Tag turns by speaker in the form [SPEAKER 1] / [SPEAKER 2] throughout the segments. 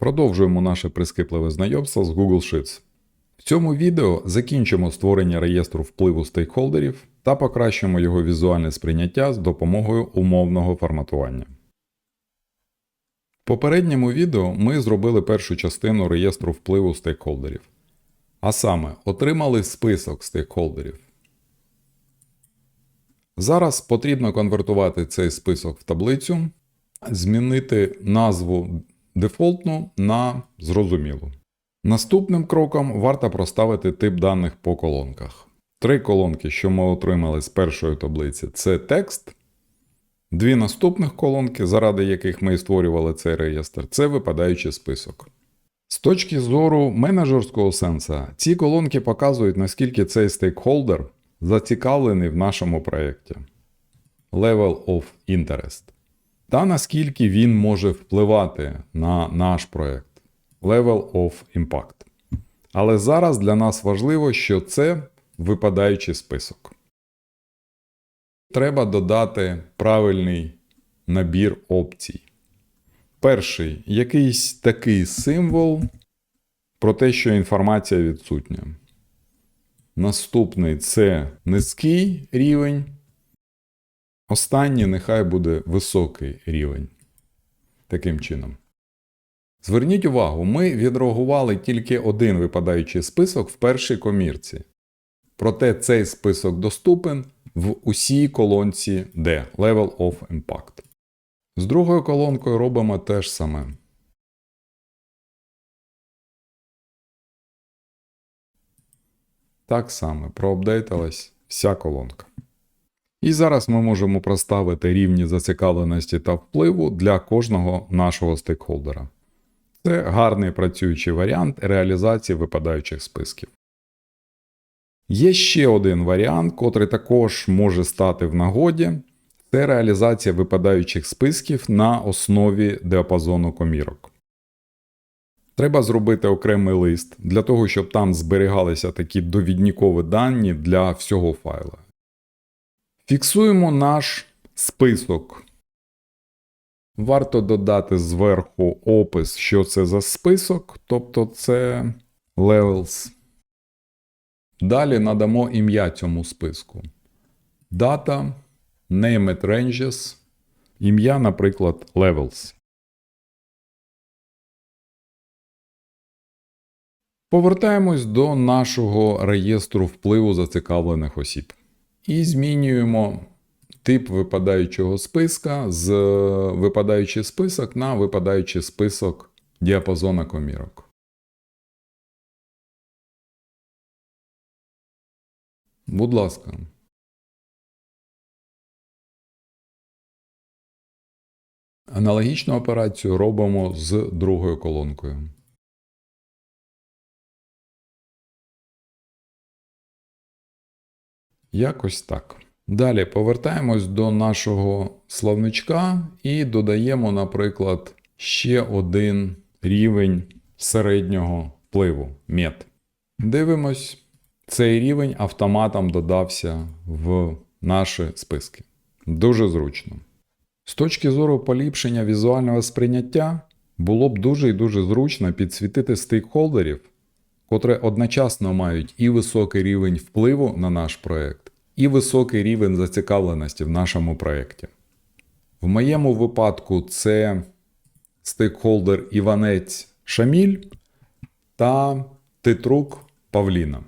[SPEAKER 1] Продовжуємо наше прискіпливе знайомство з Google Sheets. В цьому відео закінчимо створення реєстру впливу стейкхолдерів та покращимо його візуальне сприйняття з допомогою умовного форматування. В попередньому відео ми зробили першу частину реєстру впливу стейкхолдерів. А саме, отримали список стейкхолдерів. Зараз потрібно конвертувати цей список в таблицю, змінити назву дефолтну на зрозумілу. Наступним кроком варто проставити тип даних по колонках. Три колонки, що ми отримали з першої таблиці, це текст. Дві наступних колонки, заради яких ми і створювали цей реєстр, це випадаючий список. З точки зору менеджерського сенсу, ці колонки показують, наскільки цей стейкхолдер зацікавлений в нашому проєкті. Level of Interest. Та наскільки він може впливати на наш проєкт. Level of Impact. Але зараз для нас важливо, що це випадаючий список. Треба додати правильний набір опцій. Перший якийсь такий символ про те, що інформація відсутня. Наступний це низький рівень. Останній нехай буде високий рівень. Таким чином. Зверніть увагу, ми відреагували тільки один випадаючий список в першій комірці. Проте цей список доступен в усій колонці D Level of Impact. З другою колонкою робимо те ж саме. Так само проапдейтилась вся колонка. І зараз ми можемо проставити рівні зацікавленості та впливу для кожного нашого стейкхолдера. Це гарний працюючий варіант реалізації випадаючих списків. Є ще один варіант, котрий також може стати в нагоді. Це реалізація випадаючих списків на основі діапазону комірок. Треба зробити окремий лист для того, щоб там зберігалися такі довіднікові дані для всього файла. Фіксуємо наш список. Варто додати зверху опис, що це за список, тобто це levels. Далі надамо ім'я цьому списку. Data, Named Ranges, ім'я, наприклад, Levels. Повертаємось до нашого реєстру впливу зацікавлених осіб. І змінюємо тип випадаючого списка з випадаючий список на випадаючий список діапазона комірок. Будь ласка. Аналогічну операцію робимо з другою колонкою. Якось так. Далі повертаємось до нашого словничка і додаємо, наприклад, ще один рівень середнього впливу мет. Дивимось, цей рівень автоматом додався в наші списки. Дуже зручно. З точки зору поліпшення візуального сприйняття, було б дуже і дуже зручно підсвітити стейкхолдерів, котрі одночасно мають і високий рівень впливу на наш проєкт, і високий рівень зацікавленості в нашому проєкті. В моєму випадку це стейкхолдер Іванець Шаміль та Титрук Павліна.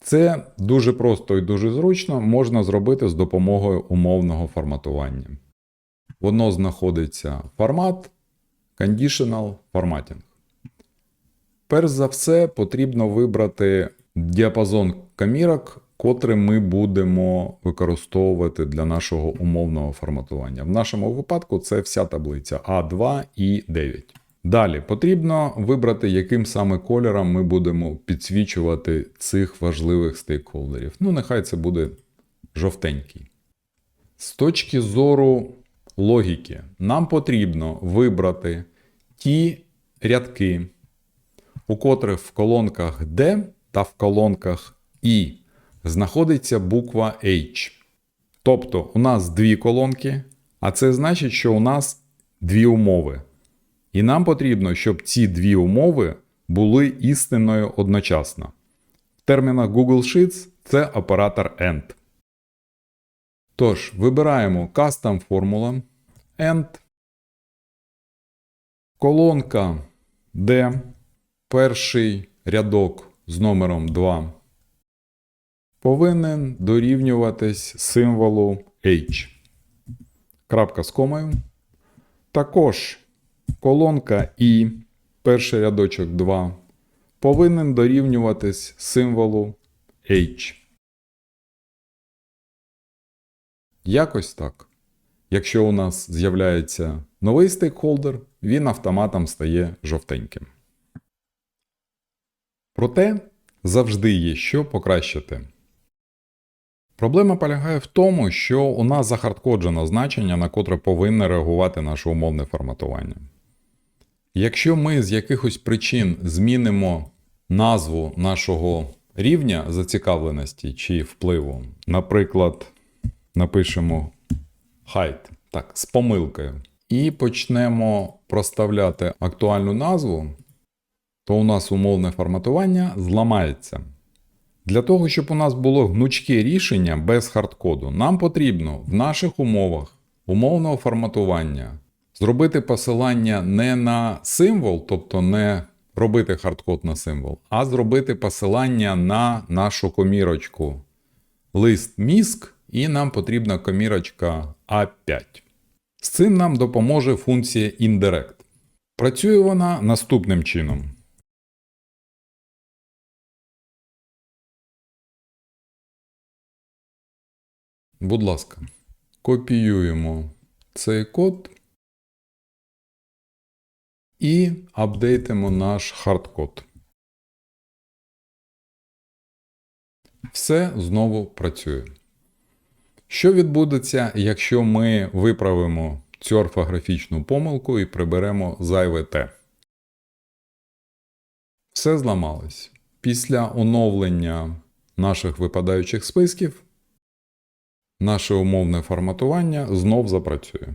[SPEAKER 1] Це дуже просто і дуже зручно можна зробити з допомогою умовного форматування. Воно знаходиться формат Conditional Formatting. Перш за все, потрібно вибрати діапазон камірок, котрий ми будемо використовувати для нашого умовного форматування. В нашому випадку це вся таблиця А2 і 9. Далі потрібно вибрати, яким саме кольором ми будемо підсвічувати цих важливих стейкхолдерів. Ну, нехай це буде жовтенький. З точки зору логіки, нам потрібно вибрати ті рядки, у котрих в колонках D та в колонках I знаходиться буква H. Тобто у нас дві колонки, а це значить, що у нас дві умови. І нам потрібно, щоб ці дві умови були істинною одночасно. В термінах Google Sheets це оператор AND. Тож, вибираємо Custom Formula, AND, колонка D, перший рядок з номером 2 повинен дорівнюватись символу H. Крапка з комою. Також колонка І, перший рядочок 2, повинен дорівнюватись символу H. Якось так. Якщо у нас з'являється новий стейкхолдер, він автоматом стає жовтеньким. Проте завжди є що покращити. Проблема полягає в тому, що у нас захардкоджено значення, на котре повинне реагувати наше умовне форматування. Якщо ми з якихось причин змінимо назву нашого рівня зацікавленості чи впливу, наприклад, напишемо height, так, з помилкою, і почнемо проставляти актуальну назву, то у нас умовне форматування зламається. Для того, щоб у нас було гнучке рішення без хардкоду, нам потрібно в наших умовах умовного форматування зробити посилання не на символ, тобто не робити хардкод на символ, а зробити посилання на нашу комірочку лист міск, і нам потрібна комірочка А5. З цим нам допоможе функція indirect. Працює вона наступним чином. Будь ласка, копіюємо цей код і апдейтимо наш хардкод. Все знову працює. Що відбудеться, якщо ми виправимо цю орфографічну помилку і приберемо зайве Т? Все зламалось. Після оновлення наших випадаючих списків наше умовне форматування знов запрацює.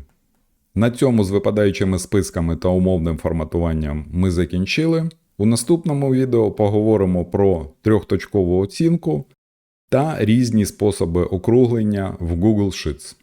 [SPEAKER 1] На цьому з випадаючими списками та умовним форматуванням ми закінчили. У наступному відео поговоримо про трьохточкову оцінку та різні способи округлення в Google Sheets.